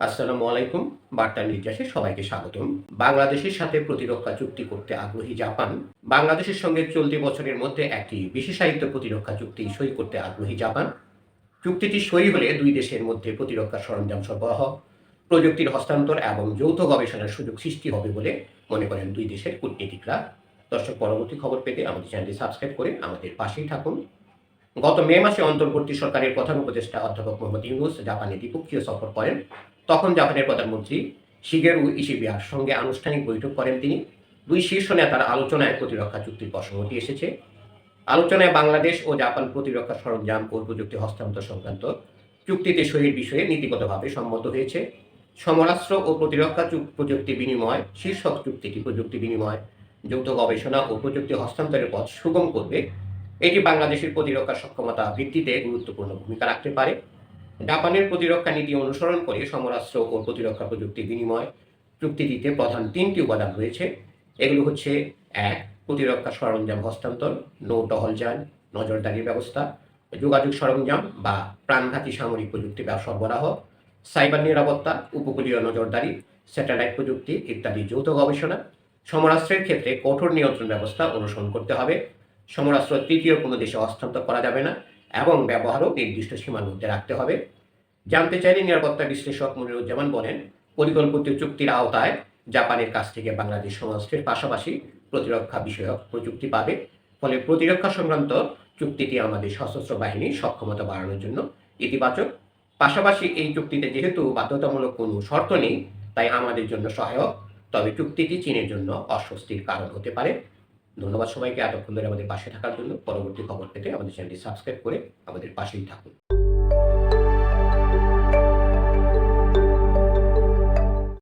আসসালামু আলাইকুম, বার্তা নির্যাসে সবাইকে স্বাগতম। বাংলাদেশের সাথে প্রতিরক্ষা চুক্তি করতে আগ্রহী জাপান। বাংলাদেশের সঙ্গে চলতি বছরের মধ্যে একটি বিশেষায়িত প্রতিরক্ষা চুক্তি সই করতে আগ্রহী জাপান। চুক্তিটি সই হলে দুই দেশের মধ্যে প্রতিরক্ষা সরঞ্জাম সরবরাহ, প্রযুক্তির হস্তান্তর এবং যৌথ গবেষণার সুযোগ সৃষ্টি হবে বলে মনে করেন দুই দেশের কূটনীতিকরা। দর্শক, পরবর্তী খবর পেতে আমাদের চ্যানেলটি সাবস্ক্রাইব করে আমাদের পাশেই থাকুন। গত মে মাসে অন্তর্বর্তী সরকারের প্রধান উপদেষ্টা অধ্যাপক মোহাম্মদ ইউনুস জাপানে দ্বিপক্ষীয় সফর করেন। তখন জাপানের প্রধানমন্ত্রী শিগেরু ইশিবিয়ার সঙ্গে আনুষ্ঠানিক বৈঠক করেন তিনি। দুই শীর্ষ নেতার আলোচনায় প্রতিরক্ষা চুক্তির প্রসঙ্গটি এসেছে। আলোচনায় বাংলাদেশ ও জাপান প্রতিরক্ষা সরঞ্জাম ও প্রযুক্তি হস্তান্তর সংক্রান্ত চুক্তিতে সহির বিষয়ে নীতিগতভাবে সম্মত হয়েছে। সমরাস্ত্র ও প্রতিরক্ষা প্রযুক্তি বিনিময়, শীর্ষক চুক্তিটি প্রযুক্তি বিনিময়, যৌথ গবেষণা ও প্রযুক্তি হস্তান্তরের পথ সুগম করবে। এটি বাংলাদেশের প্রতিরক্ষা সক্ষমতা বৃদ্ধিতে গুরুত্বপূর্ণ ভূমিকা রাখতে পারে। জাপানের প্রতিরক্ষা নীতি অনুসরণ করে সমরাস্ত্র ও প্রতিরক্ষা প্রযুক্তি বিনিময় চুক্তিটিতে প্রধান তিনটি উপাদান রয়েছে। এগুলো হচ্ছে, এক, প্রতিরক্ষা সরঞ্জাম হস্তান্তর নৌ টহলযান নজরদারির ব্যবস্থা, যোগাযোগ সরঞ্জাম বা প্রাণঘাতী সামরিক প্রযুক্তি সরবরাহ, সাইবার নিরাপত্তা, উপকূলীয় নজরদারি, স্যাটেলাইট প্রযুক্তি ইত্যাদি যৌথ গবেষণা। সমরাস্ত্রের ক্ষেত্রে কঠোর নিয়ন্ত্রণ ব্যবস্থা অনুসরণ করতে হবে। সমরাস্ত্র তৃতীয় কোনো দেশে হস্তান্তর করা যাবে না। এবং ব্যবহারও নির্দিষ্ট সীমার মধ্যে রাখতে হবে। জানতে চাইলে নিরাপত্তা বিশ্লেষক মনিরুজ্জামান বলেন, পরিকল্পিত চুক্তির আওতায় জাপানের কাছ থেকে বাংলাদেশ সমরাস্ত্রের পাশাপাশি প্রতিরক্ষা বিষয়ক প্রযুক্তি পাবে। ফলে প্রতিরক্ষা সংক্রান্ত চুক্তিটি আমাদের সশস্ত্র বাহিনীর সক্ষমতা বাড়ানোর জন্য ইতিবাচক। পাশাপাশি এই চুক্তিতে যেহেতু বাধ্যতামূলক কোনো শর্ত নেই, তাই আমাদের জন্য সহায়ক। তবে চুক্তিটি চীনের জন্য অস্বস্তির কারণ হতে পারে। ধন্যবাদ সবাইকে, এতক্ষণ ধরে আমাদের পাশে থাকার জন্য পরবর্তী খবর পেতে আমাদের চ্যানেলটি সাবস্ক্রাইব করে আমাদের পাশেই থাকুন।